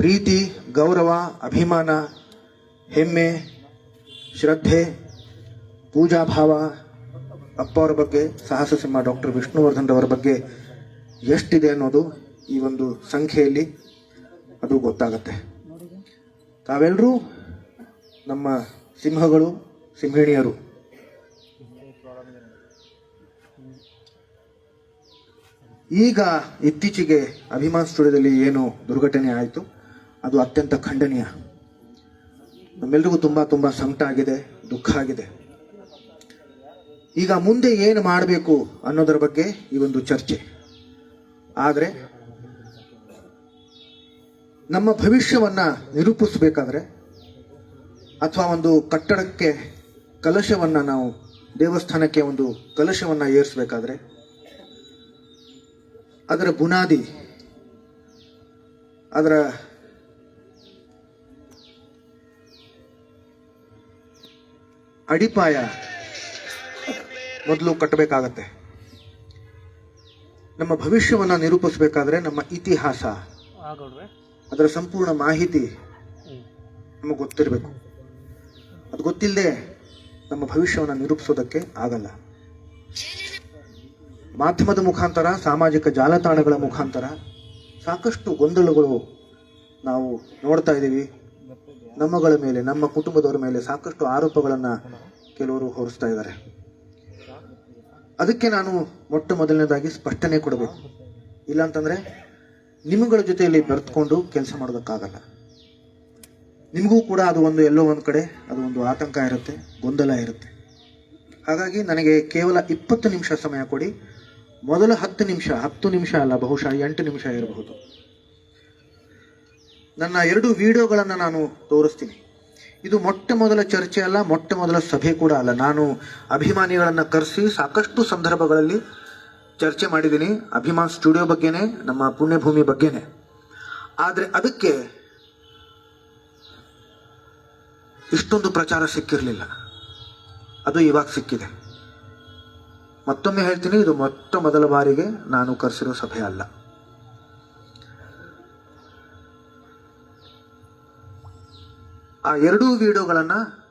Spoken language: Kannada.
ಪ್ರೀತಿ, ಗೌರವ, ಅಭಿಮಾನ, ಹೆಮ್ಮೆ, ಶ್ರದ್ಧೆ, ಪೂಜಾಭಾವ, ಅಪ್ಪ ಅವರ ಬಗ್ಗೆ, ಸಾಹಸ ಸಿಂಹ ಡಾಕ್ಟರ್ ವಿಷ್ಣುವರ್ಧನ್ ಅವರ ಬಗ್ಗೆ ಎಷ್ಟಿದೆ ಅನ್ನೋದು ಈ ಒಂದು ಸಂಖ್ಯೆಯಲ್ಲಿ ಅದು ಗೊತ್ತಾಗತ್ತೆ. ತಾವೆಲ್ಲರೂ ನಮ್ಮ ಸಿಂಹಗಳು, ಸಿಂಹಿಣಿಯರು. ಈಗ ಇತ್ತೀಚೆಗೆ ಅಭಿಮಾನ್ ಸ್ಟುಡಿಯೋದಲ್ಲಿ ಏನು ದುರ್ಘಟನೆ ಆಯಿತು? ಅದು ಅತ್ಯಂತ ಖಂಡನೀಯ. ನಮ್ಮೆಲ್ರಿಗೂ ತುಂಬ ತುಂಬ ಸಂಕಟ ಆಗಿದೆ, ದುಃಖ ಆಗಿದೆ. ಈಗ ಮುಂದೆ ಏನು ಮಾಡಬೇಕು ಅನ್ನೋದರ ಬಗ್ಗೆ ಈ ಒಂದು ಚರ್ಚೆ. ಆದರೆ, ನಮ್ಮ ಭವಿಷ್ಯವನ್ನು ನಿರೂಪಿಸಬೇಕಾದ್ರೆ, ಅಥವಾ ಒಂದು ಕಟ್ಟಡಕ್ಕೆ ಕಲಶವನ್ನು ನಾವು, ದೇವಸ್ಥಾನಕ್ಕೆ ಒಂದು ಕಲಶವನ್ನು ಏರಿಸಬೇಕಾದ್ರೆ, ಅದರ ಬುನಾದಿ, ಅದರ ಅಡಿಪಾಯ ಮೊದಲು ಕಟ್ಟಬೇಕಾಗತ್ತೆ. ನಮ್ಮ ಭವಿಷ್ಯವನ್ನು ನಿರೂಪಿಸಬೇಕಾದ್ರೆ ನಮ್ಮ ಇತಿಹಾಸ. ಅದರ ಸಂಪೂರ್ಣ ಮಾಹಿತಿ ನಮಗೆ ಗೊತ್ತಿರಬೇಕು. ಅದು ಗೊತ್ತಿಲ್ಲದೆ ನಮ್ಮ ಭವಿಷ್ಯವನ್ನು ನಿರೂಪಿಸೋದಕ್ಕೆ ಆಗಲ್ಲ. ಮಾಧ್ಯಮದ ಮುಖಾಂತರ ಸಾಮಾಜಿಕ ಜಾಲತಾಣಗಳ ಮುಖಾಂತರ ಸಾಕಷ್ಟು ಗೊಂದಲಗಳು ನಾವು ನೋಡ್ತಾ ಇದ್ದೀವಿ. ನಮ್ಮಗಳ ಮೇಲೆ, ನಮ್ಮ ಕುಟುಂಬದವರ ಮೇಲೆ ಸಾಕಷ್ಟು ಆರೋಪಗಳನ್ನು ಕೆಲವರು ಹೊರಿಸ್ತಾ ಇದ್ದಾರೆ. ಅದಕ್ಕೆ ನಾನು ಮೊಟ್ಟ ಮೊದಲನೇದಾಗಿ ಸ್ಪಷ್ಟನೆ ಕೊಡಬೇಕು. ಇಲ್ಲಾಂತಂದರೆ ನಿಮ್ಮಗಳ ಜೊತೆಯಲ್ಲಿ ಬೆರೆತ್ಕೊಂಡು ಕೆಲಸ ಮಾಡೋದಕ್ಕಾಗಲ್ಲ. ನಿಮಗೂ ಕೂಡ ಅದು ಒಂದು ಎಲ್ಲೋ ಒಂದು ಕಡೆ, ಅದು ಒಂದು ಆತಂಕ ಇರುತ್ತೆ, ಗೊಂದಲ ಇರುತ್ತೆ. ಹಾಗಾಗಿ ನನಗೆ ಕೇವಲ ಇಪ್ಪತ್ತು ನಿಮಿಷ ಸಮಯ ಕೊಡಿ. ಮೊದಲ ಹತ್ತು ನಿಮಿಷ ಹತ್ತು ನಿಮಿಷ ಅಲ್ಲ, ಬಹುಶಃ ಎಂಟು ನಿಮಿಷ ಇರಬಹುದು. ನನ್ನ ಎರಡು ವಿಡಿಯೋಗಳನ್ನು ನಾನು ತೋರಿಸ್ತೀನಿ. ಇದು ಮೊಟ್ಟ ಮೊದಲ ಚರ್ಚೆ ಅಲ್ಲ, ಮೊಟ್ಟ ಮೊದಲ ಸಭೆ ಕೂಡ ಅಲ್ಲ. ನಾನು ಅಭಿಮಾನಿಗಳನ್ನು ಕರೆಸಿ ಸಾಕಷ್ಟು ಸಂದರ್ಭಗಳಲ್ಲಿ ಚರ್ಚೆ ಮಾಡಿದ್ದೀನಿ. ಅಭಿಮಾನ್ ಸ್ಟುಡಿಯೋ ಬಗ್ಗೆನೇ, ನಮ್ಮ ಪುಣ್ಯಭೂಮಿ ಬಗ್ಗೆನೇ. ಆದರೆ ಅದಕ್ಕೆ ಇಷ್ಟೊಂದು ಪ್ರಚಾರ ಸಿಕ್ಕಿರಲಿಲ್ಲ. ಅದು ಇವಾಗ ಸಿಕ್ಕಿದೆ. ಮತ್ತೊಮ್ಮೆ ಹೇಳ್ತೀನಿ, ಇದು ಮೊಟ್ಟ ಮೊದಲ ಬಾರಿಗೆ ನಾನು ಕರೆಸಿರೋ ಸಭೆ ಅಲ್ಲ. ಆ ಎರಡೂ ವಿಡಿಯೋಗಳನ್ನ